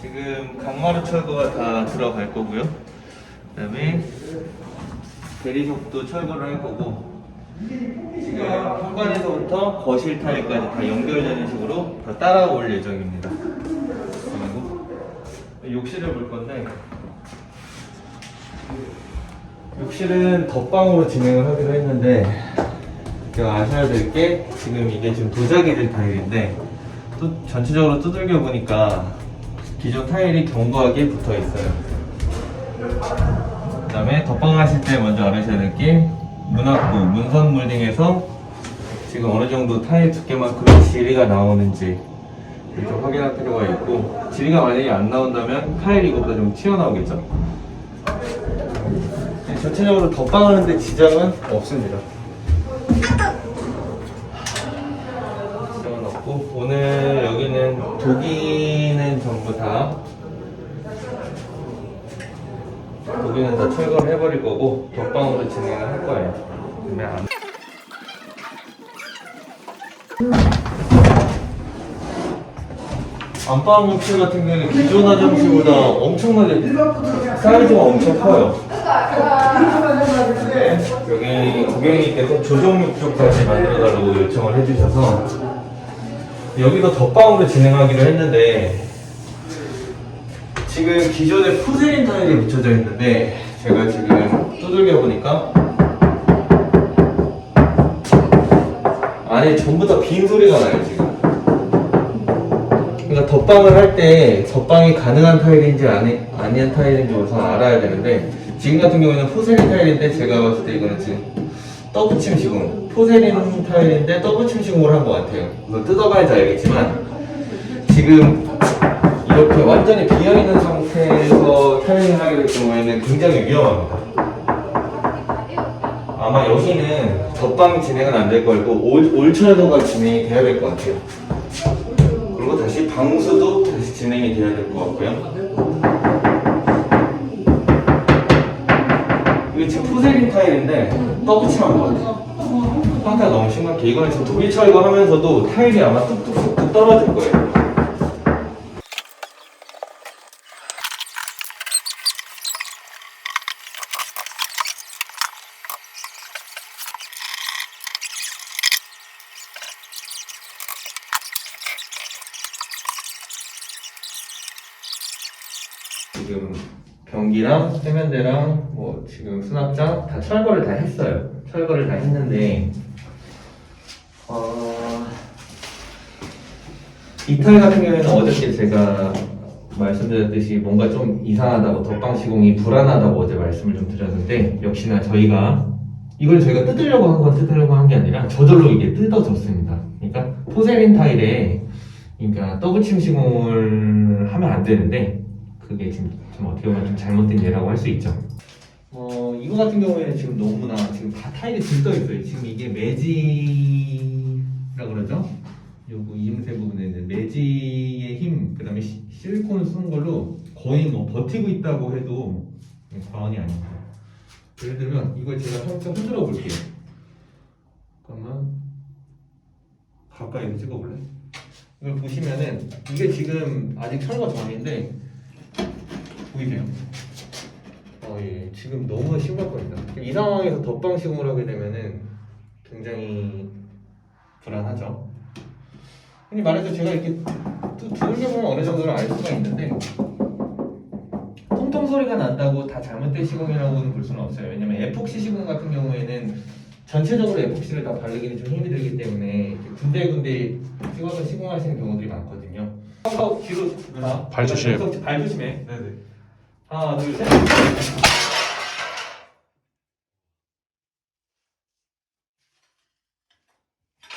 지금 강마루 철거가 다 들어갈 거고요. 그다음에 대리석도 철거를 할 거고 지금 현관에서부터 거실 타일까지 다 연결되는 식으로 다 따라올 예정입니다. 그리고 욕실을 볼 건데 욕실은 덧방으로 진행을 하기로 했는데 아셔야 될 게 지금 이게 지금 도자기 들 타일인데 또 전체적으로 두들겨 보니까 기존 타일이 견고하게 붙어 있어요. 그 다음에 덧방하실 때 먼저 알아셔야 될 게 문학부, 문선 몰딩에서 지금 어느 정도 타일 두께만큼의 지리가 나오는지 좀 확인할 필요가 있고 지리가 만약에 안 나온다면 타일이 이것보다 좀 튀어나오겠죠. 네, 전체적으로 덧방하는데 지장은 없습니다. 지장은 없고 오늘 여기는 전부 다 독일은 다 철거를 해버릴 거고 덧방으로 진행을 할 거예요. 그러면 안 안방 욕실 같은 경우는 기존 화장실보다 엄청나게 사이즈가 엄청 커요. 네, 여기 고객님께서 조정욕 쪽까지 만들어달라고 요청을 해주셔서 여기도 덧방으로 진행하기로 했는데 지금 기존에 푸세린 타일이 묻혀져 있는데 제가 지금 두들겨 보니까 안에 전부 다 빈 소리가 나요 지금. 그러니까 덧방을 할 때 덧방이 가능한 타일인지 아니, 아닌 타일인지 우선 알아야 되는데 지금 같은 경우에는 포세린 타일인데 제가 봤을 때 이거는 지금 떠붙임 시공 포세린 타일인데 떠붙임 시공을 한 것 같아요 우선 뜯어봐야지 알겠지만 지금 이렇게 완전히 비어있는 상태에서 타일링을 하게 될 경우에는 굉장히 위험합니다 아마 여기는 덧방 진행은 안 될 거고 올, 올철도가 진행이 돼야 될 것 같아요 그리고 다시 방수도 다시 진행이 돼야 될 것 같고요. 이게 지금 푸세린 타일인데 떠붙이면 것 같아요. 상태가 너무 심각해. 이거는 지금 독일 철거하면서도 타일이 아마 뚝뚝뚝 떨어질 거예요. 지금 변기랑 세면대랑 뭐 지금 수납장 다 철거를 다 했어요. 철거를 다 했는데 어... 이탈 같은 경우에는 어저께 제가 말씀드렸듯이 뭔가 좀 이상하다고 덧방 시공이 불안하다고 어제 말씀을 좀 드렸는데 역시나 저희가 이걸 저희가 뜯으려고 한 건 뜯으려고 한 게 아니라 저절로 이게 뜯어졌습니다. 그러니까 포세린 타일에 그러니까 떠붙임 시공을 하면 안 되는데 그게 지금 좀 어떻게 보면 좀 잘못된 예라고 할 수 있죠. 어 이거 같은 경우에는 지금 너무나 지금 다 타일이 들떠 있어요. 지금 이게 매지라 그러죠? 요거 이음새 부분에는 매지의 힘, 그 다음에 시- 실리콘을 쓰는 걸로 거의 뭐 버티고 있다고 해도 과언이 아닙니다. 예를 들면 이걸 제가 살짝 흔들어 볼게요. 잠깐만 가까이 찍어볼래? 이걸 보시면은 이게 지금 아직 철거 전인데 보이세요? 어, 예. 지금 너무 심각합니다. 지금 이 상황에서 덧방 시공을 하게 되면은 굉장히 불안하죠. 흔히 말해서 제가 이렇게 두- 두들겨 보면 어느 정도는 알 수가 있는데 통통 소리가 난다고 다 잘못된 시공이라고는 볼 수는 없어요. 왜냐면 에폭시 시공 같은 경우에는 전체적으로 에폭시를 다 바르기는 좀 힘이 들기 때문에 군데군데 찍어서 시공하시는 경우들이 많거든요. 한번 뒤로 가. 발 조심. 발 조심해. 네네. 하나 둘 셋.